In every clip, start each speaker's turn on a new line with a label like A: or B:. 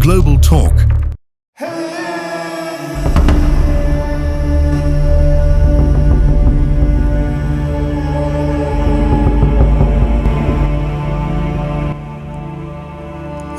A: Global Talk.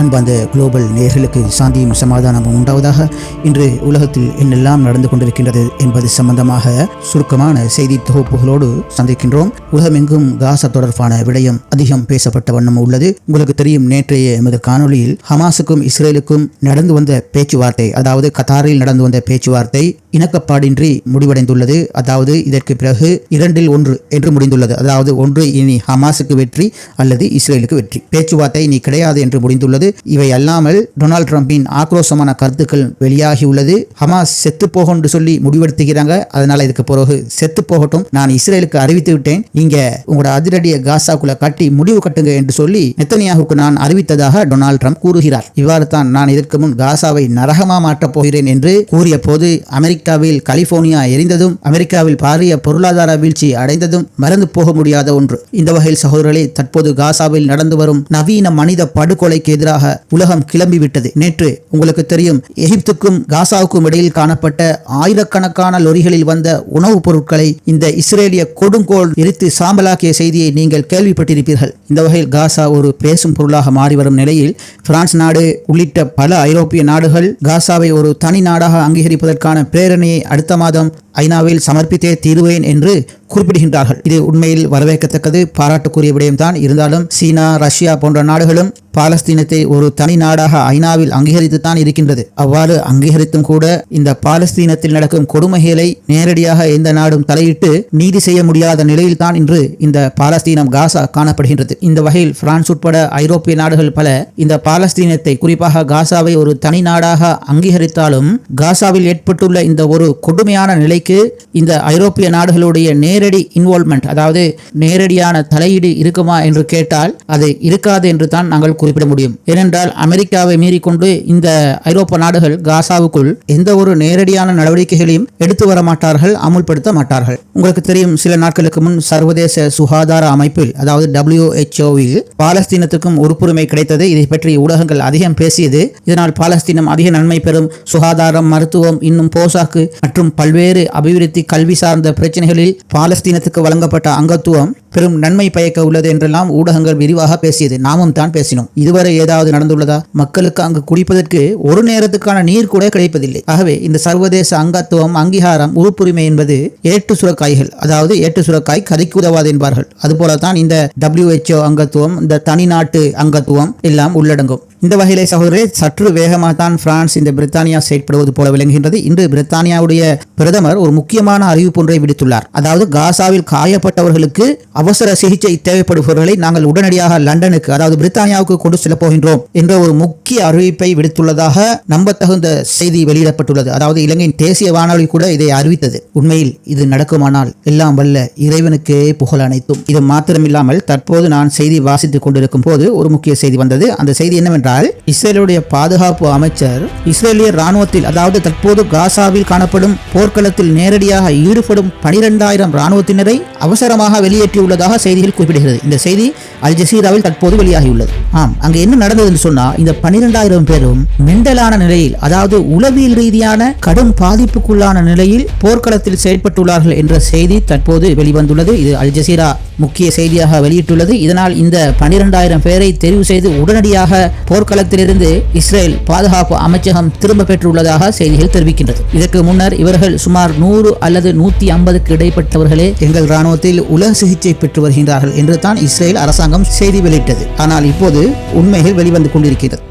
B: அன்பார்ந்த global நேர்களுக்கு சாந்தியும் சமாதானமும் உண்டாவதாக இன்று உலகத்தில் என்னெல்லாம் நடந்து கொண்டிருக்கின்றது என்பது சம்பந்தமாக சுருக்கமான செய்தி தொகுப்புகளோடு சந்திக்கின்றோம் உலகமெங்கும் காசா தொடர்பான விடயம் அதிகம் பேசப்பட்ட வண்ணம் உள்ளது. உங்களுக்கு தெரியும் நேற்றைய எமது காணொளியில் ஹமாஸுக்கும் இஸ்ரேலுக்கும் நடந்து வந்த பேச்சுவார்த்தை அதாவது கத்தாரில் நடந்து வந்த பேச்சுவார்த்தை இணக்கப்பாடின்றி முடிவடைந்துள்ளது. அதாவது இதற்கு பிறகு இரண்டில் ஒன்று என்று முடிந்துள்ளது. அதாவது ஒன்று இனி ஹமாஸுக்கு வெற்றி அல்லது இஸ்ரேலுக்கு வெற்றி. பேச்சுவார்த்தை இனி கிடையாது என்று முடிந்துள்ளது. இவை அல்லாமல் டொனால்ட் ட்ரம்பின் ஆக்ரோஷமான கருத்துக்கள் வெளியாகியுள்ளது. ஹமாஸ் செத்து போகும் என்று சொல்லி முடிவெடுத்துக்கிறாங்க. அதனால இதுக்கு பிறகு செத்து போகட்டும். நான் இஸ்ரேலுக்கு அறிவித்து விட்டேன். நீங்க உங்களோட அதிரடிய காசாக்குள்ள கட்டி முடிவு கட்டுங்க என்று சொல்லி நெத்தனியாவுக்கு நான் அறிவித்ததாக டொனால்ட் ட்ரம்ப் கூறுகிறார். இவ்வாறு தான் நான் இதற்கு முன் காசாவை நரகமா மாற்றப் போகிறேன் என்று கூறிய போது அமெரிக்காவில் கலிபோர்னியா எரிந்ததும் அமெரிக்காவில் பாரிய பொருளாதார வீழ்ச்சி அடைந்ததும் மறந்து போக முடியாத ஒன்று. இந்த வகையில் சகோதரர்களே தற்போது காசாவில் நடந்து வரும் நவீன மனித படுகொலைக்கு எதிராக உலகம் கிளம்பிவிட்டது. நேற்று உங்களுக்கு தெரியும் எகிப்துக்கும் காசாவுக்கும் இடையில் காணப்பட்ட ஆயிரக்கணக்கான லொரிகளில் வந்த உணவுப் பொருட்களை இந்த இஸ்ரேலிய கொடுங்கோல் எரித்து சாம்பலாக்கிய செய்தியை நீங்கள் கேள்விப்பட்டிருப்பீர்கள். இந்த வகையில் காசா ஒரு பேசும் பொருளாக மாறி வரும் நிலையில் பிரான்ஸ் நாடு உள்ளிட்ட பல ஐரோப்பிய நாடுகள் காசாவை ஒரு தனி நாடாக அங்கீகரிப்பதற்கான பிரேரணையை அடுத்த மாதம் ஐநாவில் சமர்ப்பித்தே தீருவேன் என்று குறிப்பிடுகின்றார்கள். இது உண்மையில் வரவேற்கத்தக்கது. பாராட்டுக்குரிய விடயம்தான். இருந்தாலும் சீனா ரஷ்யா போன்ற நாடுகளும் பாலஸ்தீனத்தை ஒரு தனி நாடாக ஐநாவில் அங்கீகரித்துத்தான் இருக்கின்றது. அவ்வாறு அங்கீகரித்தும் கூட இந்த பாலஸ்தீனத்தில் நடக்கும் கொடுமைகளை நேரடியாக எந்த நாடும் தலையிட்டு நீதி செய்ய முடியாத நிலையில்தான் இன்று இந்த பாலஸ்தீனம் காசா காணப்படுகின்றது. இந்த வகையில் பிரான்ஸ் உட்பட ஐரோப்பிய நாடுகள் பல இந்த பாலஸ்தீனத்தை குறிப்பாக காசாவை ஒரு தனி நாடாக அங்கீகரித்தாலும் காசாவில் ஏற்பட்டுள்ள இந்த ஒரு கொடுமையான நிலைக்கு இந்த ஐரோப்பிய நாடுகளுடைய நேரடி இன்வால்மெண்ட் அதாவது நேரடியான தலையீடு இருக்குமா என்று கேட்டால் அது இருக்காது என்று தான் நாங்கள் குறிப்பிட முடியும். ஏனென்றால் அமெரிக்காவை மீறிக்கொண்டு இந்த ஐரோப்பா நாடுகள் காசாவுக்குள் எந்த ஒரு நேரடியான நடவடிக்கைகளையும் எடுத்து வர மாட்டார்கள் அமுல்படுத்த மாட்டார்கள். உங்களுக்கு தெரியும் சில நாட்களுக்கு முன் சர்வதேச சுகாதார அமைப்பில் அதாவது டபிள்யூஹெச்ஓவில் பாலஸ்தீனத்துக்கும் உறுப்புரிமை கிடைத்தது. இதை பற்றி ஊடகங்கள் அதிகம் பேசியது. இதனால் பாலஸ்தீனம் அதிக நன்மை பெறும். சுகாதாரம் மருத்துவம் இன்னும் போசாக்கு மற்றும் பல்வேறு அபிவிருத்தி கல்வி சார்ந்த பிரச்சனைகளில் பாலஸ்தீனத்துக்கு வழங்கப்பட்ட அங்கத்துவம் பெரும் நன்மை பயக்க உள்ளது என்றெல்லாம் ஊடகங்கள் விரிவாக பேசியது. நாமும் தான் பேசினோம். இதுவரை ஏதாவது நடந்துள்ளதா? மக்களுக்கு அங்கு குடிப்பதற்கு ஒரு நேரத்துக்கான நீர் கூட கிடைப்பதில்லை. ஆகவே இந்த சர்வதேச அங்கத்துவம் அங்கீகாரம் உறுப்புரிமை என்பது ஏட்டு சுரக்காய்கள். அதாவது ஏட்டு சுரக்காய் கதைக்கு உதவாது என்பார்கள். அதுபோலதான் இந்த டபிள்யூஹெச்ஓ அங்கத்துவம் இந்த தனிநாட்டு அங்கத்துவம் எல்லாம் உள்ளடங்கும். இந்த வகையிலே சகோதரே சற்று வேகமாக தான் பிரான்ஸ் இந்த பிரித்தானியா செயற்படுவது போல விளங்குகின்றது. இன்று பிரித்தானியாவுடைய பிரதமர் ஒரு முக்கியமான அறிவிப்பு ஒன்றை விடுத்துள்ளார். அதாவது காசாவில் காயப்பட்டவர்களுக்கு அவசர சிகிச்சை தேவைப்படுபவர்களை நாங்கள் உடனடியாக லண்டனுக்கு அதாவது பிரித்தானியாவுக்கு கொண்டு செல்லப் போகின்றோம் என்ற ஒரு முக்கிய அறிவிப்பை விடுத்துள்ளதாக நம்பத்தகுந்த செய்தி வெளியிடப்பட்டுள்ளது. அதாவது இலங்கையின் தேசிய வானொலி கூட இதை அறிவித்தது. உண்மையில் இது நடக்குமானால் எல்லாம் வல்ல இறைவனுக்கே புகழ் அனைத்தும். இது மாத்திரமில்லாமல் தற்போது நான் செய்தி வாசித்துக் கொண்டிருக்கும் போது ஒரு முக்கிய செய்தி வந்தது. அந்த செய்தி என்னவென்றால் இஸ்ரேலுடைய பாதுகாப்பு அமைச்சர் இஸ்ரேலிய ராணுவத்தில் அதாவது தற்போது காசாவில் காணப்படும் போர்க்களத்தில் நேரடியாக ஈடுபடும் பனிரெண்டாயிரம் ராணுவத்தினரை அவசரமாக வெளியேற்றியுள்ளதாக செய்திகள் குறிப்பிடுகிறது. இந்த செய்தி அல் ஜசீராவில் தற்போது வெளியாகியுள்ளது. ஆம் அங்கு என்ன நடந்தது என்று சொன்னா இந்த பனிரெண்டாயிரம் பேரும் மெண்டலான நிலையில் அதாவது உளவியல் ரீதியான கடும் பாதிப்புக்குள்ளான நிலையில் போர்க்களத்தில் செயல்பட்டுள்ளார்கள் என்ற செய்தி தற்போது வெளிவந்துள்ளது. இது அல் ஜசீரா முக்கிய செய்தியாக வெளியிட்டுள்ளது. இதனால் இந்த பனிரெண்டாயிரம் பேரை தெரிவு செய்து உடனடியாக போர் போர்க்களத்திலிருந்து இஸ்ரேல் பாதுகாப்பு அமைச்சகம் திரும்ப பெற்றுள்ளதாக செய்திகள் தெரிவிக்கின்றது. இதற்கு முன்னர் இவர்கள் சுமார் நூறு அல்லது நூத்தி ஐம்பதுக்கு இடைப்பட்டவர்களே எங்கள் ராணுவத்தில் உலக சிகிச்சை பெற்று வருகின்றார்கள் என்று தான் இஸ்ரேல் அரசாங்கம் செய்தி வெளியிட்டது. ஆனால் இப்போது உண்மைகள் வெளிவந்து கொண்டிருக்கிறது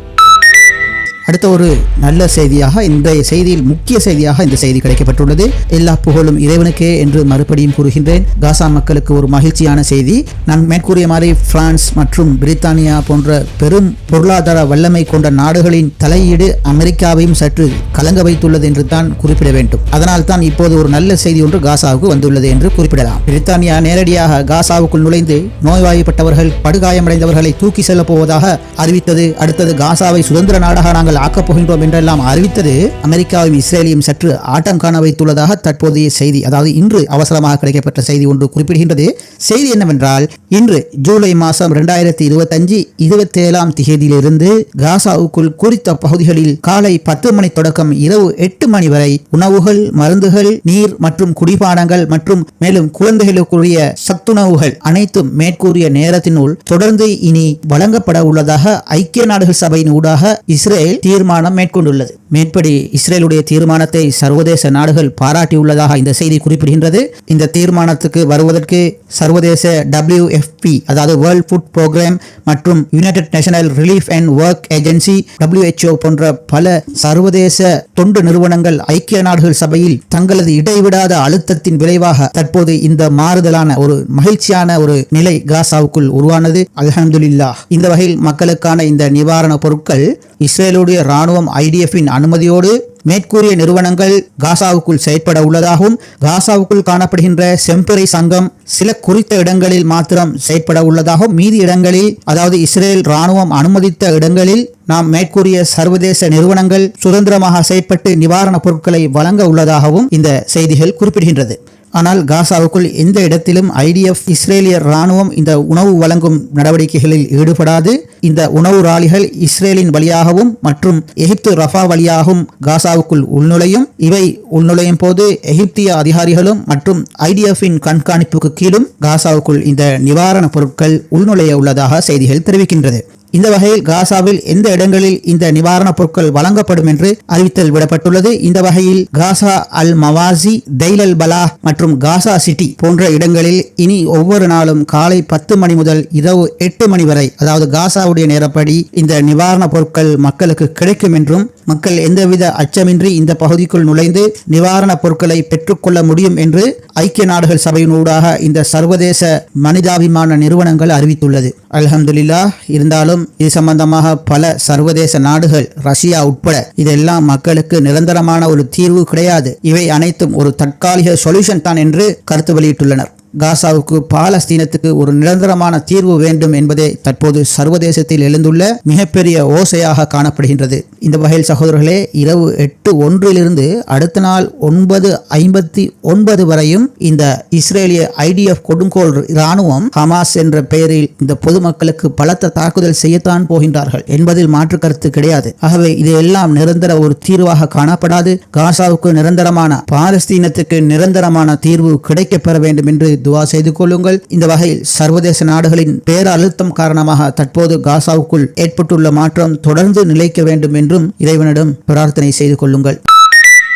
B: அடுத்த ஒரு நல்ல செய்தியாக இன்றைய செய்தியில் முக்கிய செய்தியாக இந்த செய்தி கிடைக்கப்பட்டுள்ளது. எல்லா புகழும் இறைவனுக்கே என்று மறுபடியும் கூறுகின்றேன். காசா மக்களுக்கு ஒரு மகிழ்ச்சியான செய்தி. நான் மேற்கூறிய மாதிரி பிரான்ஸ் மற்றும் பிரித்தானியா போன்ற பெரும் பொருளாதார வல்லமை கொண்ட நாடுகளின் தலையீடு அமெரிக்காவையும் சற்று கலங்க வைத்துள்ளது என்று தான் குறிப்பிட வேண்டும். அதனால் தான் இப்போது ஒரு நல்ல செய்தி ஒன்று காசாவுக்கு வந்துள்ளது என்று குறிப்பிடலாம். பிரித்தானியா நேரடியாக காசாவுக்குள் நுழைந்து நோய்வாய்ப்பட்டவர்கள் படுகாயமடைந்தவர்களை தூக்கி செல்லப் போவதாக அறிவித்தது. அடுத்தது காசாவை சுதந்திர நாடாக நாங்கள் ஆக்கப் போகின்றோம் என்றெல்லாம் அறிவித்தது அமெரிக்காவையும் இஸ்ரேலையும் சற்று ஆட்டம் காண வைத்துள்ளதாக தற்போதைய செய்தி அதாவது இன்று அவசரமாக கிடைக்கப்பட்ட செய்தி ஒன்று குறிப்பிடுகின்றது. செய்தி என்னவென்றால் இன்று ஜூலை மாதம் இரண்டாயிரத்தி இருபத்தஞ்சு இருபத்தேழாம் திகதியிலிருந்து காசாவுக்குள் குறித்த பகுதிகளில் காலை பத்து மணி தொடக்கம் இரவு எட்டு மணி வரை உணவுகள் மருந்துகள் நீர் மற்றும் குடிபானங்கள் மற்றும் மேலும் குழந்தைகளுக்குரிய சத்துணவுகள் அனைத்தும் மேற்கூறிய நேரத்தினுள் தொடர்ந்து இனி வழங்கப்பட உள்ளதாக ஐக்கிய நாடுகள் சபையின் ஊடாக இஸ்ரேல் தீர்மானம் மேற்கொண்டுள்ளது. மேற்படி இஸ்ரேலுடைய தீர்மானத்தை சர்வதேச நாடுகள் பாராட்டியுள்ளதாக இந்த செய்தி குறிப்பிடுகின்றது. இந்த தீர்மானத்துக்கு வருவதற்கு சர்வதேச டபிள்யூ WFP அதாவது வேர்ல்ட் ஃபுட் ப்ரோக்ராம் மற்றும் united national relief and work agency WHO போன்ற பல சர்வதேச தொண்டு நிறுவனங்கள் ஐக்கிய நாடுகள் சபையில் தங்களது இடைவிடாத அழுத்தத்தின் விளைவாக தற்போது இந்த மாறுதலான ஒரு மகிழ்ச்சியான ஒரு நிலை காசாவுக்குள் உருவானது. அல்ஹம்துலில்லாஹ். இந்த வகையில் மக்களுக்கான இந்த நிவாரண பொருட்கள் இஸ்ரேலோடு இஸ்ரேலுடைய ராணுவம் ஐடிஎஃப்பின் அனுமதியோடு மேற்கூறிய நிறுவனங்கள் காசாவுக்குள் செயற்பட உள்ளதாகவும் காசாவுக்குள் காணப்படுகின்ற செம்பறை சங்கம் சில குறித்த இடங்களில் மாத்திரம் செயற்பட உள்ளதாகவும் மீதி இடங்களில் அதாவது இஸ்ரேல் ராணுவம் அனுமதித்த இடங்களில் நாம் மேற்கூறிய சர்வதேச நிறுவனங்கள் சுதந்திரமாக செயற்பட்டு நிவாரணப் பொருட்களை வழங்க உள்ளதாகவும் இந்த செய்திகள் குறிப்பிடுகின்றது. ஆனால் காசாவுக்குள் எந்த இடத்திலும் ஐடிஎஃப் இஸ்ரேலிய ராணுவம் இந்த உணவு வழங்கும் நடவடிக்கைகளில் ஈடுபடாது. இந்த உணவு ராலிகள் இஸ்ரேலின் வழியாகவும் மற்றும் எகிப்து ரஃபா வழியாகவும் காசாவுக்குள் உள்நுழையும். இவை உள்நுழையும் போது எகிப்திய அதிகாரிகளும் மற்றும் ஐடிஎஃப்பின் கண்காணிப்புக்கு கீழும் காசாவுக்குள் இந்த நிவாரணப் பொருட்கள் உள்நுழைய உள்ளதாக செய்திகள் தெரிவிக்கின்றது இந்த வகையில் காசாவில் எந்த இடங்களில் இந்த நிவாரணப் பொருட்கள் வழங்கப்படும் என்று அறிவித்தல் விடப்பட்டுள்ளது. இந்த வகையில் காசா அல் மவாசி தைலல் பலா மற்றும் காசா சிட்டி போன்ற இடங்களில் இனி ஒவ்வொரு நாளும் காலை பத்து மணி முதல் இரவு எட்டு மணி வரை அதாவது காசாவுடைய நேரப்படி இந்த நிவாரணப் பொருட்கள் மக்களுக்கு கிடைக்கும் என்றும் மக்கள் எந்தவித அச்சமின்றி இந்த பகுதிக்குள் நுழைந்து நிவாரணப் பொருட்களை பெற்றுக்கொள்ள முடியும் என்று ஐக்கிய நாடுகள் சபையினூடாக இந்த சர்வதேச மனிதாபிமான நிறுவனங்கள் அறிவித்துள்ளது. அலமதுல்லா இருந்தாலும் இது சம்பந்தமாக பல சர்வதேச நாடுகள் ரஷ்யா உட்பட இதெல்லாம் மக்களுக்கு நிரந்தரமான ஒரு தீர்வு கிடையாது. இவை அனைத்தும் ஒரு தற்காலிக சொல்யூஷன் தான் என்று கருத்து வெளியிட்டுள்ளனர். காசாவுக்கு பாலஸ்தீனத்துக்கு ஒரு நிரந்தரமான தீர்வு வேண்டும் என்பதே தற்போது சர்வதேசத்தில் எழுந்துள்ள மிகப்பெரிய ஓசையாக காணப்படுகின்றது. இந்த வகையில் சகோதரர்களே இரவு எட்டு ஒன்றிலிருந்து அடுத்த நாள் ஒன்பது ஐம்பத்தி ஒன்பது வரையும் இந்த இஸ்ரேலிய ஐடிஎஃப் கொடுங்கோல் இராணுவம் ஹமாஸ் என்ற பெயரில் இந்த பொதுமக்களுக்கு பலத்த தாக்குதல் செய்யத்தான் போகின்றார்கள் என்பதில் மாற்று கருத்து கிடையாது. ஆகவே இது எல்லாம் நிரந்தர ஒரு தீர்வாக காணப்படாது. காசாவுக்கு நிரந்தரமான பாலஸ்தீனத்துக்கு நிரந்தரமான தீர்வு கிடைக்கப்பெற வேண்டும் என்று துவா செய்து கொள்ளுங்கள். இந்த வகையில் சர்வதேச நாடுகளின் பேரழுத்தம் காரணமாக தற்போது காசாவுக்குள் ஏற்பட்டுள்ள மாற்றம் தொடர்ந்து நிலைக்க வேண்டும் என்றும் இறைவனிடம் பிரார்த்தனை செய்து கொள்ளுங்கள்.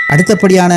B: அடுத்தபடியான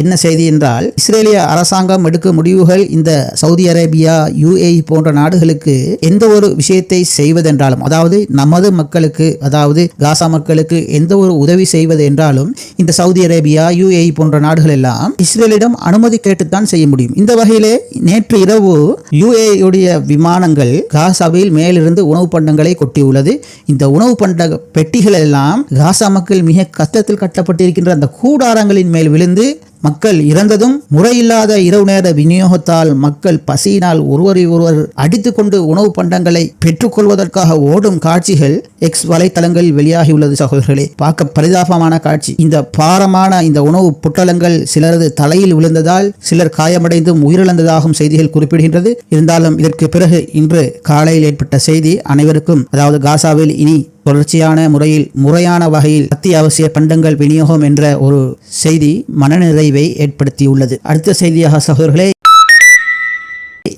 B: என்ன செய்தி என்றால் இஸ்ரேலிய அரசாங்கம் எடுக்கும் முடிவுகள் இந்த சவுதி அரேபியா யுஏஇ போன்ற நாடுகளுக்கு எந்த ஒரு விஷயத்தை செய்வதென்றாலும் அதாவது நமது மக்களுக்கு அதாவது காசா மக்களுக்கு எந்த ஒரு உதவி செய்வது என்றாலும் இந்த சவுதி அரேபியா யுஏஇ போன்ற நாடுகள் எல்லாம் இஸ்ரேலிடம் அனுமதி கேட்டுத்தான் செய்ய முடியும். இந்த வகையிலே நேற்று இரவு யுஏஇயுடைய விமானங்கள் காசாவில் மேலிருந்து உணவு பண்டங்களை கொட்டியுள்ளது. இந்த உணவு பண்ட பெட்டிகள் எல்லாம் காசா மக்கள் மிக கஷ்டத்தில் கட்டப்பட்டிருக்கின்ற அந்த கூடாரங்கள் கூடாரங்களின் மேல் விழுந்து மக்கள் இறந்ததும் முறையில்லாத இரவு நேர விநியோகத்தால் மக்கள் பசியினால் ஒருவரை ஒருவர் அடித்துக்கொண்டு உணவு பண்டங்களை பெற்றுக்கொள்வதற்காக ஓடும் காட்சிகள் எக்ஸ் வலைத்தளங்களில் வெளியாகியுள்ளது சகோதரர்களே. பார்க்க பரிதாபமான காட்சி. இந்த பாரமான இந்த உணவு புட்டலங்கள் சிலரது தலையில் விழுந்ததால் சிலர் காயமடைந்தும் உயிரிழந்ததாகும் செய்திகள் குறிப்பிடுகின்றது. இருந்தாலும் இதற்கு பிறகு இன்று காலையில் ஏற்பட்ட செய்தி அனைவருக்கும் அதாவது காசாவில் இனி தொடர்ச்சியான முறையில் முறையான வகையில் அத்தியாவசிய பண்டங்கள் விநியோகம் என்ற ஒரு செய்தி மனநிறைவை ஏற்படுத்தியுள்ளது. அடுத்த செய்தியாக சகோதரர்களே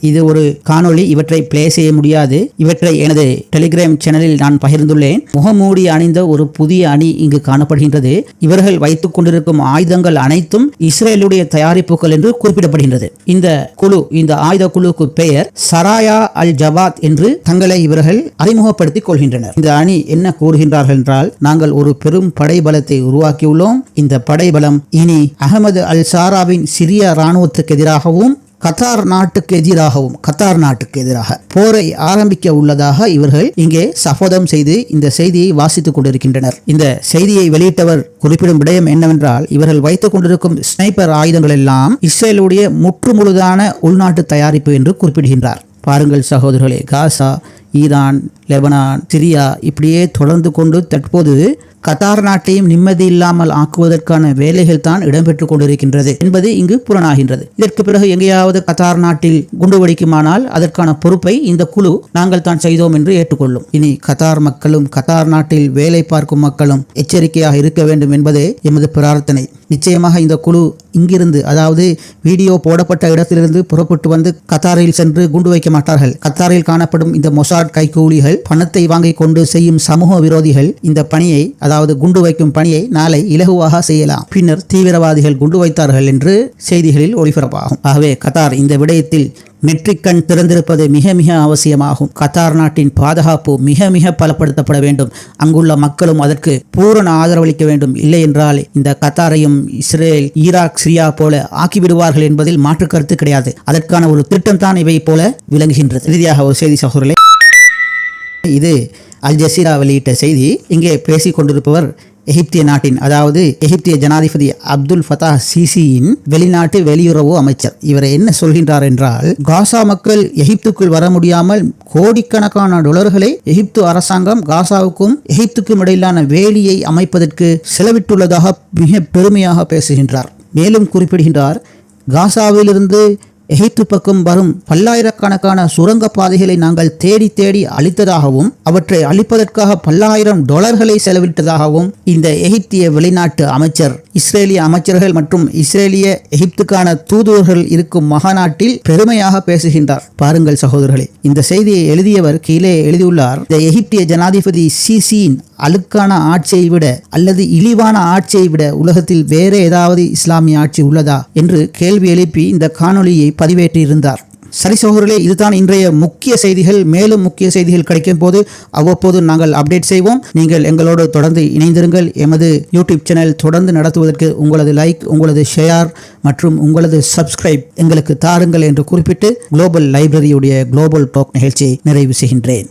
B: இது ஒரு காணொளி. இவற்றை பிளே செய்ய முடியாது. இவற்றை எனது டெலிகிராம் சேனலில் நான் பகிர்ந்துள்ளேன். முகமூடி அணிந்த ஒரு புதிய அணி இங்கு காணப்படுகின்றது. இவர்கள் வைத்துக் கொண்டிருக்கும் ஆயுதங்கள் அனைத்தும் இஸ்ரேலுடைய தயாரிப்புகள் என்று குறிப்பிடப்படுகின்றது. இந்த குழு இந்த ஆயுத குழுவுக்கு பெயர் சராயா அல் ஜவாத் என்று தங்களை இவர்கள் அறிமுகப்படுத்திக் கொள்கின்றனர். இந்த அணி என்ன கூறுகின்றார்கள் என்றால் நாங்கள் ஒரு பெரும் படைபலத்தை உருவாக்கியுள்ளோம். இந்த படைபலம் இனி அகமது அல் சாராவின் சிரிய இராணுவத்துக்கு எதிராகவும் கத்தார் நாட்டுக்கு எதிராகவும் கத்தார் நாட்டுக்கு எதிராக போரை ஆரம்பிக்க உள்ளதாக இவர்கள் இங்கே சபதம் செய்து இந்த செய்தியை வாசித்துக் கொண்டிருக்கின்றனர். இந்த செய்தியை வெளியிட்டவர் குறிப்பிடும் விடயம் என்னவென்றால் இவர்கள் வைத்துக் கொண்டிருக்கும் ஸ்னைப்பர் ஆயுதங்கள் எல்லாம் இஸ்ரேலுடைய முற்றுமுழுதான உள்நாட்டு தயாரிப்பு என்று குறிப்பிடுகின்றார். பாருங்கள் சகோதரர்களே காசா ஈரான் லெபனான் சிரியா இப்படியே தொடர்ந்து கொண்டு தற்போது கத்தார் நாட்டையும் நிம்மதி இல்லாமல் ஆக்குவதற்கான வேலைகள் தான் இடம்பெற்றுக் கொண்டிருக்கின்றது என்பது இங்கு புலனாகின்றது. இதற்கு பிறகு எங்கேயாவது கத்தார் நாட்டில் குண்டு வெடிக்குமானால் அதற்கான பொறுப்பை இந்த குழு நாங்கள் தான் செய்தோம் என்று ஏற்றுக்கொள்ளும். இனி கத்தார் மக்களும் கத்தார் நாட்டில் வேலை பார்க்கும் மக்களும் எச்சரிக்கையாக இருக்க வேண்டும் என்பதே எமது பிரார்த்தனை. நிச்சயமாக இந்த குழு இங்கிருந்து அதாவது வீடியோ போடப்பட்ட இடத்திலிருந்து புறப்பட்டு வந்து கத்தாரில் சென்று குண்டு வைக்க மாட்டார்கள். கத்தாரில் காணப்படும் இந்த மொசாட் கைகூலிகள் பணத்தை வாங்கிக் கொண்டு செய்யும் சமூக விரோதிகள் இந்த பணியை அதாவது குண்டு வைக்கும் பணியை நாளை இலகுவாக செய்யலாம். பின்னர் தீவிரவாதிகள் குண்டு வைத்தார்கள் என்று செய்திகளில் ஒளிபரப்பாகும் ஆகவே கத்தார் இந்த விடயத்தில் நெற்றிக்கண் திறந்திருப்பது மிக மிக அவசியமாகும். கத்தார் நாட்டின் பாதுகாப்பு மிக மிக பலப்படுத்தப்பட வேண்டும். அங்குள்ள மக்களும் அதற்கு பூரண ஆதரவளிக்க வேண்டும். இல்லை என்றால் இந்த கத்தாரையும் இஸ்ரேல் ஈராக் சிரியா போல ஆக்கிவிடுவார்கள் என்பதில் மாற்று கருத்து கிடையாது. அதற்கான ஒரு திட்டம் தான் இவை போல விளங்குகின்றது. இறுதியாக ஒரு செய்தி சகோதரர்களே இது அல் ஜசீரா வெளியிட்ட செய்தி இங்கே பேசிக் கொண்டிருப்பவர் எகிப்திய நாட்டின் அதாவது எகிப்திய ஜனாதிபதி அப்துல் ஃபதா சிசியின் வெளிநாட்டு வெளியுறவு அமைச்சர். இவர் என்ன சொல்கின்றார் என்றால் காசா மக்கள் எகிப்துக்குள் வர முடியாமல் கோடிக்கணக்கான டொலர்களை எகிப்து அரசாங்கம் காசாவுக்கும் எகிப்துக்கும் இடையிலான வேலியை அமைப்பதற்கு செலவிட்டுள்ளதாக மிக பெருமையாக பேசுகின்றார். மேலும் குறிப்பிடுகின்றார் காசாவிலிருந்து எகிப்து பக்கம் வரும் பல்லாயிரக்கணக்கான சுரங்க பாதைகளை நாங்கள் தேடி தேடி அழித்ததாகவும் அவற்றை அழிப்பதற்காக பல்லாயிரம் டாலர்களை செலவிட்டதாகவும் இந்த எகிப்திய வெளிநாட்டு அமைச்சர் இஸ்ரேலிய அமைச்சர்கள் மற்றும் இஸ்ரேலிய எகிப்துக்கான தூதுவர்கள் இருக்கும் மகாநாட்டில் பெருமையாக பேசுகின்றார். பாருங்கள் சகோதரர்களே இந்த செய்தியை எழுதியவர் கீழே எழுதியுள்ளார். இந்த எகிப்திய ஜனாதிபதி சிசியின் அழுக்கான ஆட்சியை விட அல்லது இழிவான ஆட்சியை விட உலகத்தில் வேறு ஏதாவது இஸ்லாமிய ஆட்சி உள்ளதா என்று கேள்வி எழுப்பி இந்த காணொளியை பதிவேற்றியிருந்தார். சரி சகோதரர்களே இதுதான் இன்றைய முக்கிய செய்திகள். மேலும் முக்கிய செய்திகள் கிடைக்கும் போது அவ்வப்போது நாங்கள் அப்டேட் செய்வோம். நீங்கள் எங்களோடு தொடர்ந்து இணைந்திருங்கள். எமது யூடியூப் சேனல் தொடர்ந்து நடத்துவதற்கு உங்களது லைக் உங்களது ஷேர் மற்றும் உங்களது சப்ஸ்கிரைப் எங்களுக்கு தாருங்கள் என்று குறிப்பிட்டு குளோபல் லைப்ரரியுடைய குளோபல் டாக் நிகழ்ச்சியை நிறைவு செய்கின்றேன்.